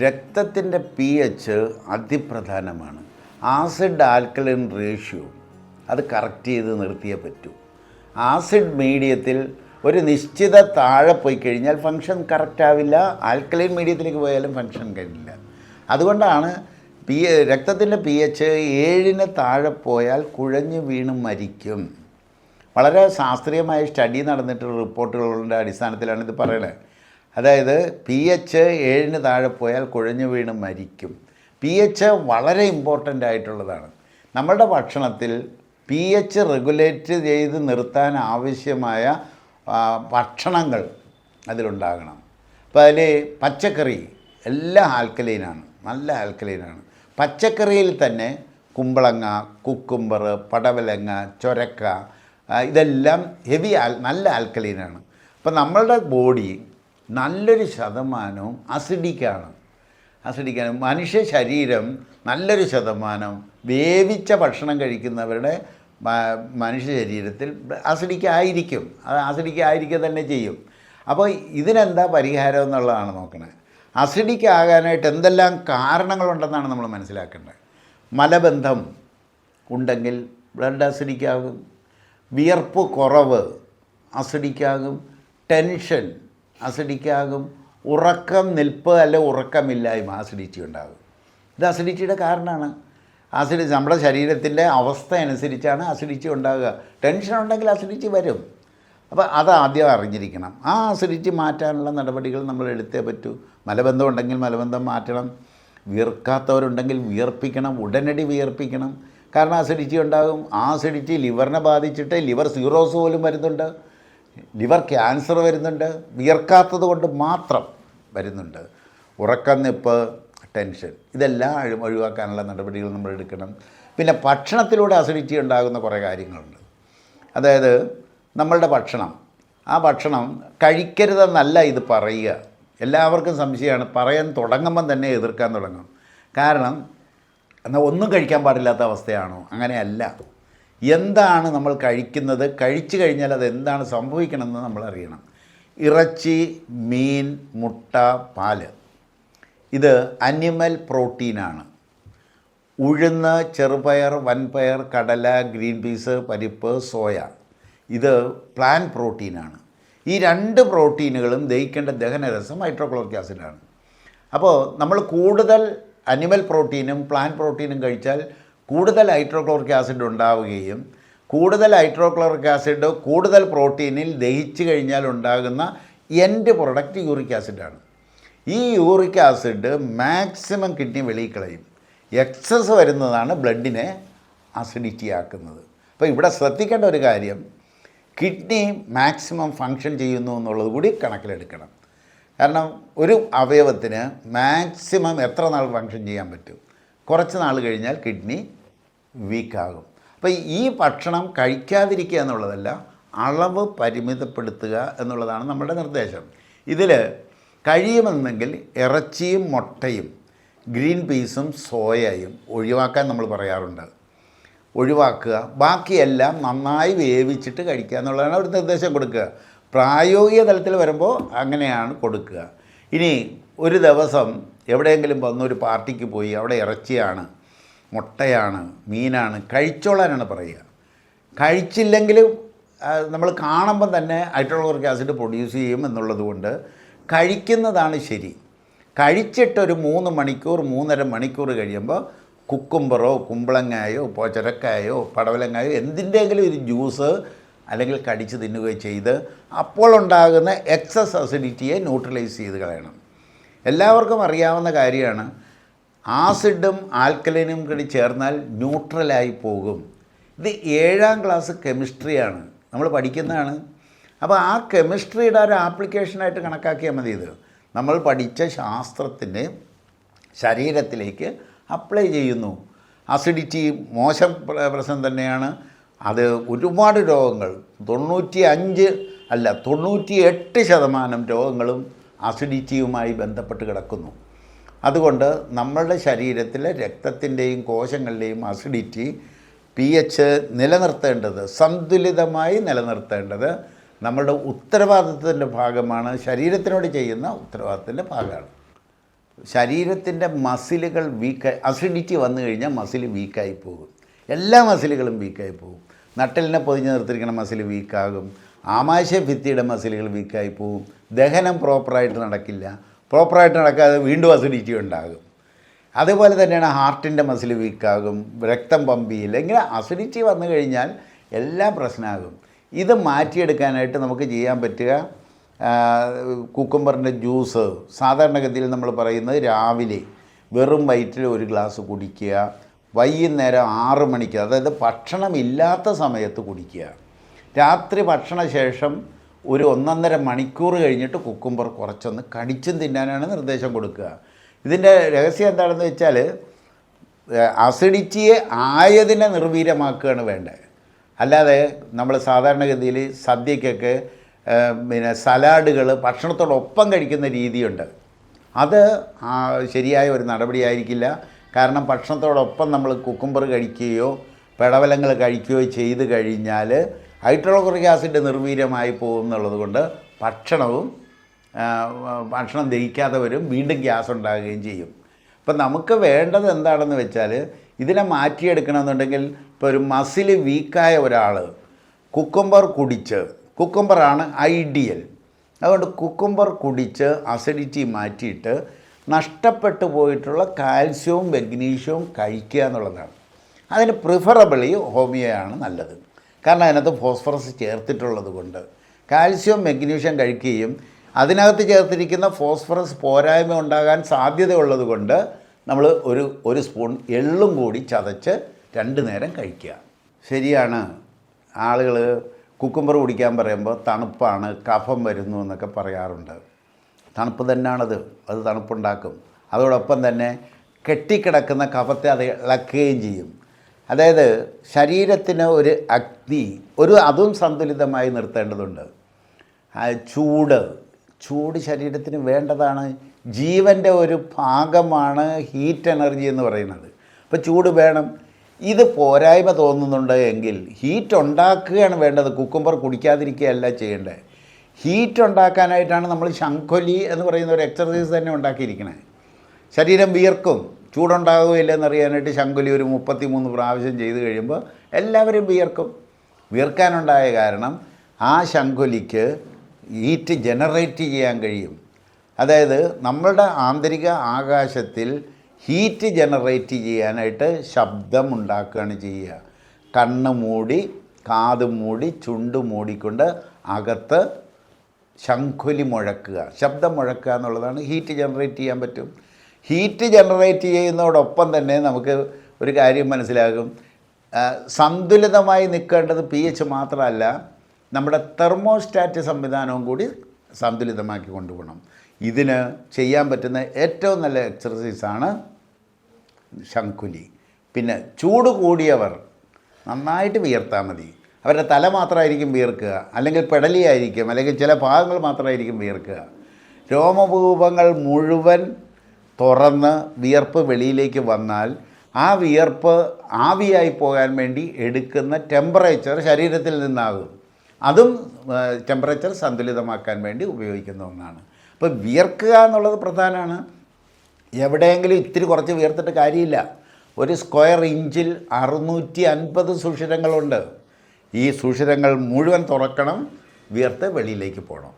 രക്തത്തിന്റെ P H അതിപ്രധാനമാണ്. Acid alkaline ratio അത് കറക്റ്റ് ചെയ്ത് നിർത്തിയേ പറ്റൂ. ആസിഡ് മീഡിയത്തിൽ ഒരു നിശ്ചിത താഴെ പോയി കഴിഞ്ഞാൽ ഫങ്ഷൻ കറക്റ്റ് ആവില്ല. ആൽക്കലൈൻ മീഡിയത്തിലേക്ക് പോയാലും ഫങ്ഷൻ കഴിയില്ല അതുകൊണ്ടാണ് പി രക്തത്തിന്റെ പി എച്ച് ഏഴിന് താഴെ പോയാൽ കുഴഞ്ഞു വീണ് മരിക്കും. വളരെ ശാസ്ത്രീയമായ സ്റ്റഡി നടന്നിട്ടുള്ള റിപ്പോർട്ടുകളുടെ അടിസ്ഥാനത്തിലാണ് ഇത് പറയുന്നത്. അതായത് പി എച്ച് ഏഴിന് താഴെ പോയാൽ കുഴഞ്ഞു വീണ് മരിക്കും. പി എച്ച് വളരെ ഇമ്പോർട്ടന്റ് ആയിട്ടുള്ളതാണ്. നമ്മളുടെ ഭക്ഷണത്തിൽ പി എച്ച് റെഗുലേറ്റ് ചെയ്ത് നിർത്താൻ ആവശ്യമായ ഭക്ഷണങ്ങൾ അതിലുണ്ടാകണം. അപ്പോൾ അതിൽ പച്ചക്കറി എല്ലാം ആൽക്കലൈനാണ് നല്ല ആൽക്കലൈനാണ് പച്ചക്കറിയിൽ തന്നെ കുമ്പളങ്ങ കുക്കുംബർ പടവലങ്ങ ചൊരക്ക ഇതെല്ലാം ഹെവി ആൽ നല്ല ആൽക്കലൈനാണ് അപ്പോൾ നമ്മളുടെ ബോഡി നല്ലൊരു ശതമാനവും അസിഡിക്കാണ് അസിഡിക്കാണ് മനുഷ്യ ശരീരം നല്ലൊരു ശതമാനം വേവിച്ച ഭക്ഷണം കഴിക്കുന്നവരുടെ മനുഷ്യ ശരീരത്തിൽ അസിഡിക്ക് ആയിരിക്കും. അത് അസിഡിക്ക് ആയിരിക്കുക തന്നെ ചെയ്യും. അപ്പോൾ ഇതിനെന്താ പരിഹാരം എന്നുള്ളതാണ് നോക്കണത് അസിഡിക്ക് ആകാനായിട്ട് എന്തെല്ലാം കാരണങ്ങളുണ്ടെന്നാണ് നമ്മൾ മനസ്സിലാക്കേണ്ടത്. മലബന്ധം ഉണ്ടെങ്കിൽ ബ്ലഡ് അസിഡിക്കാകും വിയർപ്പ് കുറവ് അസിഡിക്കാകും ടെൻഷൻ അസിഡിക്കാകും ഉറക്കം നിൽപ്പ് അല്ലെ ഉറക്കമില്ലായ്മ അസിഡിറ്റി ഉണ്ടാകും. ഇത് അസിഡിറ്റിയുടെ കാരണമാണ് അസിഡി നമ്മുടെ ശരീരത്തിന്റെ അവസ്ഥ അനുസരിച്ചാണ് അസിഡിറ്റി ഉണ്ടാകുക. ടെൻഷൻ ഉണ്ടെങ്കിൽ അസിഡിറ്റി വരും. അപ്പോൾ അത് ആദ്യം അറിഞ്ഞിരിക്കണം. ആ അസിഡിറ്റി മാറ്റാനുള്ള നടപടികൾ നമ്മൾ എടുത്തേ പറ്റൂ. മലബന്ധം ഉണ്ടെങ്കിൽ മലബന്ധം മാറ്റണം. വിയർക്കാത്തവരുണ്ടെങ്കിൽ വിയർപ്പിക്കണം ഉടനടി വിയർപ്പിക്കണം കാരണം അസിഡിറ്റി ഉണ്ടാകും. ആ അസിഡിറ്റി ലിവറിനെ ബാധിച്ചിട്ട് ലിവർ സീറോസ് പോലും വരുന്നുണ്ട്. ലിവർ ക്യാൻസർ വരുന്നുണ്ട് വിയർക്കാത്തത് കൊണ്ട് മാത്രം വരുന്നുണ്ട്. ഉറക്കനിപ്പ് ടെൻഷൻ ഇതെല്ലാം ഒഴിവാക്കാനുള്ള നടപടികൾ നമ്മൾ എടുക്കണം. പിന്നെ ഭക്ഷണത്തിലൂടെ അസിഡിറ്റി ഉണ്ടാകുന്ന കുറേ കാര്യങ്ങളുണ്ട്. അതായത് നമ്മളുടെ ഭക്ഷണം. ആ ഭക്ഷണം കഴിക്കരുതെന്നല്ല ഇത് പറയുക. എല്ലാവർക്കും സംശയമാണ്. പറയാൻ തുടങ്ങുമ്പം തന്നെ എതിർക്കാൻ തുടങ്ങും. കാരണം എന്നാൽ ഒന്നും കഴിക്കാൻ പാടില്ലാത്ത അവസ്ഥയാണോ? അങ്ങനെയല്ല. എന്താണ് നമ്മൾ കഴിക്കുന്നത്? കഴിച്ചു കഴിഞ്ഞാൽ അത് എന്താണ് സംഭവിക്കണമെന്ന് നമ്മൾ അറിയണം. ഇറച്ചി മീൻ മുട്ട പാൽ. ഇത് അനിമൽ പ്രോട്ടീനാണ്. ഉഴുന്ന് ചെറുപയർ വൻപയർ കടല ഗ്രീൻ പീസ് പരിപ്പ് സോയ. ഇത് പ്ലാൻ പ്രോട്ടീനാണ്. ഈ രണ്ട് പ്രോട്ടീനുകളും ദഹിക്കേണ്ട ദഹനരസം ഹൈഡ്രോക്ലോറിക് ആസിഡാണ്. അപ്പോൾ നമ്മൾ കൂടുതൽ അനിമൽ പ്രോട്ടീനും പ്ലാൻ പ്രോട്ടീനും കഴിച്ചാൽ കൂടുതൽ ഹൈഡ്രോക്ലോറിക് ആസിഡ് ഉണ്ടാവുകയും കൂടുതൽ ഹൈഡ്രോക്ലോറിക് ആസിഡ് കൂടുതൽ പ്രോട്ടീനിൽ ദഹിച്ചു കഴിഞ്ഞാൽ ഉണ്ടാകുന്ന എൻഡ് പ്രൊഡക്റ്റ് യൂറിക് ആസിഡാണ്. ഈ യൂറിക് ആസിഡ് മാക്സിമം കിഡ്നി വെളിയിൽ കളയും. എക്സസ് വരുന്നതാണ് ബ്ലഡിനെ അസിഡിറ്റി ആക്കുന്നത്. അപ്പോൾ ഇവിടെ ശ്രദ്ധിക്കേണ്ട ഒരു കാര്യം കിഡ്നി മാക്സിമം ഫങ്ഷൻ ചെയ്യുന്നു എന്നുള്ളത് കൂടി കണക്കിലെടുക്കണം. കാരണം ഒരു അവയവത്തിന് മാക്സിമം എത്ര നാൾ ഫങ്ഷൻ ചെയ്യാൻ പറ്റും? കുറച്ച് നാൾ കഴിഞ്ഞാൽ കിഡ്നി വീക്കാകും. അപ്പോൾ ഈ ഭക്ഷണം കഴിക്കാതിരിക്കുക എന്നുള്ളതല്ല അളവ് പരിമിതപ്പെടുത്തുക എന്നുള്ളതാണ് നമ്മുടെ നിർദ്ദേശം. ഇതിൽ കഴിയുമെന്നെങ്കിൽ ഇറച്ചിയും മുട്ടയും ഗ്രീൻ പീസും സോയയും ഒഴിവാക്കാൻ നമ്മൾ പറയാറുണ്ട്. ഒഴിവാക്കുക. ബാക്കിയെല്ലാം നന്നായി വേവിച്ചിട്ട് കഴിക്കുക എന്നുള്ളതാണ് ഒരു നിർദ്ദേശം കൊടുക്കുക. പ്രായോഗിക തലത്തിൽ വരുമ്പോൾ അങ്ങനെയാണ് കൊടുക്കുക. ഇനി ഒരു ദിവസം എവിടെയെങ്കിലും വന്നൊരു പാർട്ടിക്ക് പോയി അവിടെ ഇറച്ചിയാണ് മുട്ടയാണ് മീനാണ് കഴിച്ചോളാനാണ് പറയുക. കഴിച്ചില്ലെങ്കിലും നമ്മൾ കാണുമ്പം തന്നെ ഹൈഡ്രോക്ലോറിക് ആസിഡ് പ്രൊഡ്യൂസ് ചെയ്യും എന്നുള്ളതുകൊണ്ട് കഴിക്കുന്നതാണ് ശരി. കഴിച്ചിട്ടൊരു മൂന്ന് മണിക്കൂർ മൂന്നര മണിക്കൂർ കഴിയുമ്പോൾ കുക്കുംബറോ കുമ്പളങ്ങായോ പോച്ചരക്കായോ പടവലങ്ങായോ എന്തിന്റെങ്കിലും ഒരു ജ്യൂസ് അല്ലെങ്കിൽ കടിച്ച് തിന്നുകയോ ചെയ്ത് അപ്പോൾ ഉണ്ടാകുന്ന എക്സസ് അസിഡിറ്റിയെ ന്യൂട്രലൈസ് ചെയ്ത് കളയണം. എല്ലാവർക്കും അറിയാവുന്ന കാര്യമാണ് ആസിഡും ആൽക്കലിനും കൂടി ചേർന്നാൽ ന്യൂട്രലായി പോകും. ഇത് ഏഴാം ക്ലാസ് കെമിസ്ട്രിയാണ് നമ്മൾ പഠിക്കുന്നതാണ്. അപ്പോൾ ആ കെമിസ്ട്രിയുടെ ഒരു ആപ്ലിക്കേഷനായിട്ട് കണക്കാക്കിയാൽ മതി ഇത്. നമ്മൾ പഠിച്ച ശാസ്ത്രത്തിന്റെ ശരീരത്തിലേക്ക് അപ്ലൈ ചെയ്യുന്നു. അസിഡിറ്റി മോശം പ്ര- പ്രശ്നം തന്നെയാണ്. അത് ഒരുപാട് രോഗങ്ങൾ. തൊണ്ണൂറ്റി അഞ്ച് അല്ല തൊണ്ണൂറ്റി എട്ട് ശതമാനം രോഗങ്ങളും അസിഡിറ്റിയുമായി ബന്ധപ്പെട്ട് കിടക്കുന്നു. അതുകൊണ്ട് നമ്മളുടെ ശരീരത്തിലെ രക്തത്തിന്റെയും കോശങ്ങളുടെയും അസിഡിറ്റി പി എച്ച് നിലനിർത്തേണ്ടത് സന്തുലിതമായി നിലനിർത്തേണ്ടത് നമ്മളുടെ ഉത്തരവാദിത്തത്തിന്റെ ഭാഗമാണ് ശരീരത്തിനോട് ചെയ്യുന്ന ഉത്തരവാദിത്തത്തിന്റെ ഭാഗമാണ്. ശരീരത്തിന്റെ മസിലുകൾ വീക്കായി അസിഡിറ്റി വന്നു കഴിഞ്ഞാൽ മസിൽ വീക്കായി പോകും. എല്ലാ മസിലുകളും വീക്കായി പോകും. നട്ടലിനെ പൊതിഞ്ഞ് നിർത്തിയിരിക്കുന്ന മസിൽ വീക്കാകും. ആമാശയ ഭിത്തിയുടെ മസിലുകൾ വീക്കായി പോവും. ദഹനം പ്രോപ്പറായിട്ട് നടക്കില്ല. പ്രോപ്പറായിട്ട് നടക്കാതെ വീണ്ടും അസിഡിറ്റി ഉണ്ടാകും. അതുപോലെ തന്നെയാണ് ഹാർട്ടിന്റെ മസിൽ വീക്കാകും. രക്തം പമ്പ് ചെയ്യില്ല ഇങ്ങനെ അസിഡിറ്റി വന്നു കഴിഞ്ഞാൽ എല്ലാം പ്രശ്നമാകും. ഇത് മാറ്റിയെടുക്കാനായിട്ട് നമുക്ക് ചെയ്യാൻ പറ്റുക കുക്കുംബറിന്റെ ജ്യൂസ്. സാധാരണഗതിയിൽ നമ്മൾ പറയുന്നത് രാവിലെ വെറും വയറ്റിൽ ഒരു ഗ്ലാസ് കുടിക്കുക. വൈകുന്നേരം ആറ് മണിക്ക് അതായത് ഭക്ഷണമില്ലാത്ത സമയത്ത് കുടിക്കുക. രാത്രി ഭക്ഷണശേഷം ഒരു ഒന്നൊന്നര മണിക്കൂർ കഴിഞ്ഞിട്ട് കുക്കുംബർ കുറച്ചൊന്ന് കടിച്ചും തിന്നാനാണ് നിർദ്ദേശം കൊടുക്കുക. ഇതിന്റെ രഹസ്യം എന്താണെന്ന് വെച്ചാൽ അസിഡിറ്റിയെ ആയതിനെ നിർവീര്യമാക്കുകയാണ് വേണ്ടത്. അല്ലാതെ നമ്മൾ സാധാരണഗതിയിൽ സദ്യക്കൊക്കെ പിന്നെ സലാഡുകൾ ഭക്ഷണത്തോടൊപ്പം കഴിക്കുന്ന രീതിയുണ്ട്. അത് ശരിയായ ഒരു നടപടിയായിരിക്കില്ല. കാരണം ഭക്ഷണത്തോടൊപ്പം നമ്മൾ കുക്കുംബർ കഴിക്കുകയോ പിടവലങ്ങൾ കഴിക്കുകയോ ചെയ്ത് കഴിഞ്ഞാൽ ഹൈഡ്രോക്ലോറിക് ആസിഡ് നിർവീര്യമായി പോകും എന്നുള്ളത് കൊണ്ട് ഭക്ഷണവും ഭക്ഷണം ദഹിക്കാത്തവരും വീണ്ടും ഗ്യാസ് ഉണ്ടാകുകയും ചെയ്യും. അപ്പം നമുക്ക് വേണ്ടത് എന്താണെന്ന് വെച്ചാൽ ഇതിനെ മാറ്റിയെടുക്കണമെന്നുണ്ടെങ്കിൽ ഇപ്പോൾ ഒരു മസിൽ വീക്കായ ഒരാൾ കുക്കുംബർ കുടിച്ച് കുക്കുംബറാണ് ഐഡിയൽ. അതുകൊണ്ട് കുക്കുംബർ കുടിച്ച് അസിഡിറ്റി മാറ്റിയിട്ട് നഷ്ടപ്പെട്ടു പോയിട്ടുള്ള കാൽസ്യവും മെഗ്നീഷ്യവും കഴിക്കുക എന്നുള്ളതാണ്. അതിന് പ്രിഫറബിളി ഹോമിയോയാണ് നല്ലത്. കാരണം അതിനകത്ത് ഫോസ്ഫറസ് ചേർത്തിട്ടുള്ളത് കൊണ്ട്. കാൽസ്യവും മെഗ്നീഷ്യം കഴിക്കുകയും അതിനകത്ത് ചേർത്തിരിക്കുന്ന ഫോസ്ഫറസ് പോരായ്മ ഉണ്ടാകാൻ സാധ്യതയുള്ളത് കൊണ്ട് നമ്മൾ ഒരു ഒരു സ്പൂൺ എള്ളും കൂടി ചതച്ച് രണ്ട് നേരം കഴിക്കുക. ശരിയാണ്. ആളുകൾ കുക്കുംബർ കുടിക്കാൻ പറയുമ്പോൾ തണുപ്പാണ് കഫം വരുന്നു എന്നൊക്കെ പറയാറുണ്ട്. തണുപ്പ് തന്നെയാണത്. അത് തണുപ്പുണ്ടാക്കും. അതോടൊപ്പം തന്നെ കെട്ടിക്കിടക്കുന്ന കഫത്തെ അത് ഇളക്കുകയും ചെയ്യും. അതായത് ശരീരത്തിന് ഒരു അഗ്നി ഒരു അതും സന്തുലിതമായി നിർത്തേണ്ടതുണ്ട്. ചൂട് ചൂട് ശരീരത്തിന് വേണ്ടതാണ്. ജീവന്റെ ഒരു ഭാഗമാണ് ഹീറ്റ് എനർജി എന്ന് പറയുന്നത്. അപ്പോൾ ചൂട് വേണം. ഇത് പോരായ്മ തോന്നുന്നുണ്ട് എങ്കിൽ ഹീറ്റ് ഉണ്ടാക്കുകയാണ് വേണ്ടത്. കുക്കുംബർ കുടിക്കാതിരിക്കുകയല്ല ചെയ്യേണ്ടത്. ഹീറ്റ് ഉണ്ടാക്കാനായിട്ടാണ് നമ്മൾ ശംഖൊലി എന്ന് പറയുന്ന ഒരു എക്സർസൈസ് തന്നെ ഉണ്ടാക്കിയിരിക്കുന്നത് ശരീരം വിയർക്കും ചൂടുണ്ടാകുകയില്ല എന്നറിയാനായിട്ട് ശംഖുലി ഒരു മുപ്പത്തി മൂന്ന് പ്രാവശ്യം ചെയ്ത് കഴിയുമ്പോൾ എല്ലാവരും വിയർക്കും. വിയർക്കാനുണ്ടായ കാരണം ആ ശംഖുലിക്ക് ഹീറ്റ് ജനറേറ്റ് ചെയ്യാൻ കഴിയും. അതായത് നമ്മളുടെ ആന്തരിക ആകാശത്തിൽ ഹീറ്റ് ജനറേറ്റ് ചെയ്യാനായിട്ട് ശബ്ദം ഉണ്ടാക്കുകയാണ് ചെയ്യുക. കണ്ണ് മൂടി കാത് മൂടി ചുണ്ട് മൂടിക്കൊണ്ട് അകത്ത് ശംഖുലി മുഴക്കുക. ശബ്ദം മുഴക്കുക എന്നുള്ളതാണ് ഹീറ്റ് ജനറേറ്റ് ചെയ്യാൻ പറ്റും. ഹീറ്റ് ജനറേറ്റ് ചെയ്യുന്നതോടൊപ്പം തന്നെ നമുക്ക് ഒരു കാര്യം മനസ്സിലാകും. സന്തുലിതമായി നിൽക്കേണ്ടത് പി എച്ച് മാത്രമല്ല നമ്മുടെ തെർമോസ്റ്റാറ്റ് സംവിധാനവും കൂടി സന്തുലിതമാക്കി കൊണ്ടുപോകണം. ഇതിന് ചെയ്യാൻ പറ്റുന്ന ഏറ്റവും നല്ല എക്സർസൈസാണ് ശംഖുലി. പിന്നെ ചൂട് കൂടിയവർ നന്നായിട്ട് വിയർത്താൽ മതി. അവരുടെ തല മാത്രമായിരിക്കും വിയർക്കുക അല്ലെങ്കിൽ പെടലിയായിരിക്കും അല്ലെങ്കിൽ ചില ഭാഗങ്ങൾ മാത്രമായിരിക്കും വിയർക്കുക രോമഭൂപങ്ങൾ മുഴുവൻ തുറന്ന് വിയർപ്പ് വെളിയിലേക്ക് വന്നാൽ ആ വിയർപ്പ് ആവിയായി പോകാൻ വേണ്ടി എടുക്കുന്ന ടെമ്പറേച്ചർ ശരീരത്തിൽ നിന്നാകും. അതും ടെമ്പറേച്ചർ സന്തുലിതമാക്കാൻ വേണ്ടി ഉപയോഗിക്കുന്ന ഒന്നാണ്. അപ്പോൾ വിയർക്കുക എന്നുള്ളത് പ്രധാനമാണ്. എവിടെയെങ്കിലും ഇത്തിരി കുറച്ച് വിയർത്തിട്ട് കാര്യമില്ല. ഒരു സ്ക്വയർ ഇഞ്ചിൽ അറുന്നൂറ്റി അൻപത് സുഷിരങ്ങളുണ്ട്. ഈ സുഷിരങ്ങൾ മുഴുവൻ തുറക്കണം വിയർത്ത് വെളിയിലേക്ക് പോകണം.